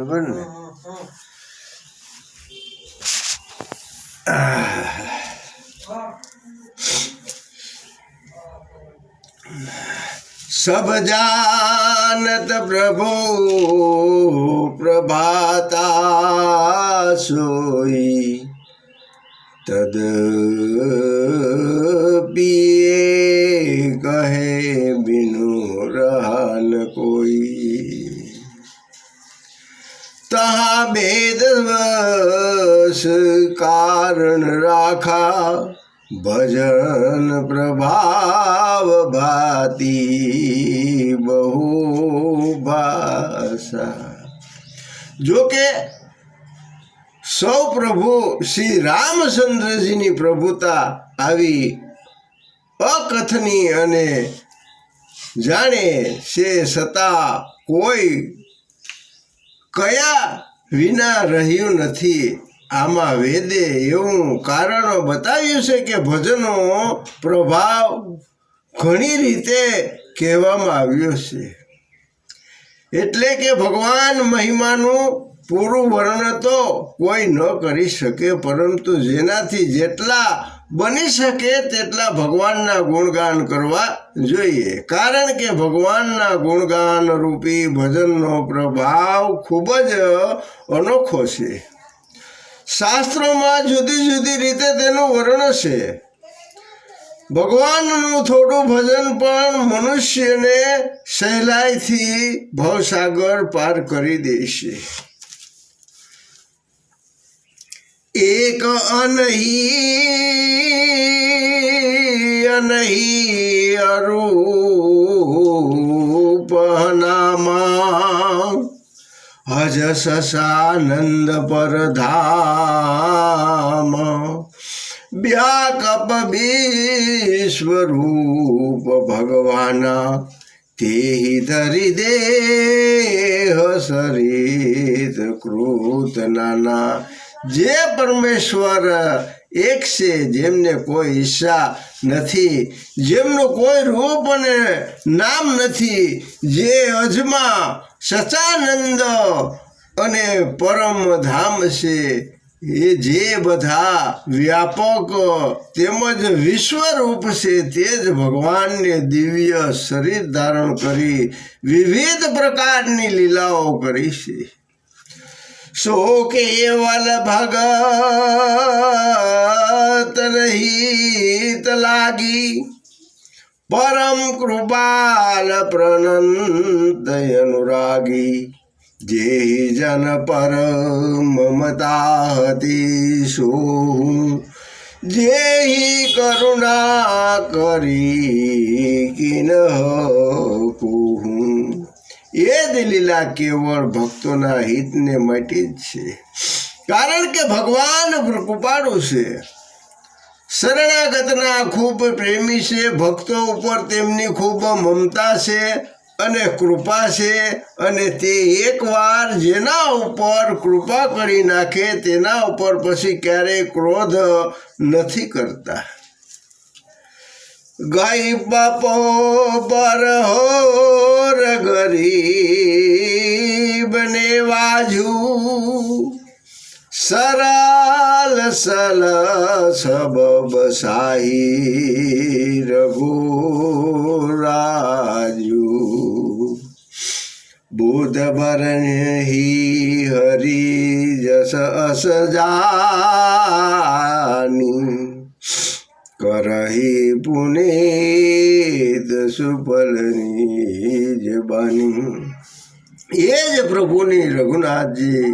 બરોબર ને सब जानत प्रभु प्रभाता सोई तद पिए कहे बिनु તહા ભેદવશ કારણ રાખા, ભજન પ્રભાવ ભાતી બહુ ભાષા. જોકે સૌ પ્રભુ શ્રી રામચંદ્રજીની પ્રભુતા આવી અકથની અને જાણે છે છતાં કોઈ કયા વિના રહ્યું નથી? આમાં વેદે એવું કારણો બતાવ્યું છે કે ભજનો પ્રભાવ ઘણી રીતે કહેવામાં આવ્યો છે. એટલે કે ભગવાન મહિમાનું પૂરું વર્ણન તો કોઈ ન કરી શકે, પરંતુ જેનાથી જેટલા બની શકે તેટલા ભગવાનના ગુણગાન કરવા જોઈએ. કારણ કે ભગવાનના ગુણગાન રૂપી ભજનનો પ્રભાવ ખૂબ જ અનોખો છે. શાસ્ત્રોમાં જુદી જુદી રીતે તેનું વર્ણન છે. ભગવાનનું થોડું ભજન પણ મનુષ્યને સહેલાઈથી ભવસાગર પાર કરી દેશે એક અનહી અનહી અરૂપનામાં હજ સસાનંદ પરધામ વ્યાકપ વિશ્વરૂપ ભગવાન તે ધરી દેહ સરિત કૃત નાના. જે પરમેશ્વર એક છે જેમને કોઈ ઈચ્છા નથી, જેમનું કોઈ રૂપ અને નામ નથી, જે અજમા સચાનંદ અને પરમ ધામ છે. એ જે બધા વ્યાપક, તેમજ વિશ્વરૂપ છે તે જ ભગવાનને દિવ્ય શરીર ધારણ કરી વિવિધ પ્રકારની લીલાઓ કરી છે. સો केवल ભગત રહિત લાગી. પરમ કૃપાલ પ્રનંત અનુરાગી. જે જન પર મમતા હતી શું? જે કરુણા કરી કિન એ જ લીલા કેવળ ભક્તોના હિતને માટે જ છે. કારણ કે ભગવાન કૃપાળુ છે. શરણાગતના ખૂબ પ્રેમી છે, ભક્તો ઉપર તેમની ખૂબ મમતા છે અને કૃપા છે અને તે એકવાર જેના ઉપર કૃપા કરી નાખે તેના ઉપર પછી ક્યારેય ક્રોધ નથી કરતા. ગાય બાપો પર હોર ગરીબને વાજુ. સરાલ સલ સબબ સાહી રઘુરાજુ બુધ બરણહી હરી જસ અસ જાની. કરહી પુનિત સુફલની જબાની એ જ પ્રભુની રઘુનાથજી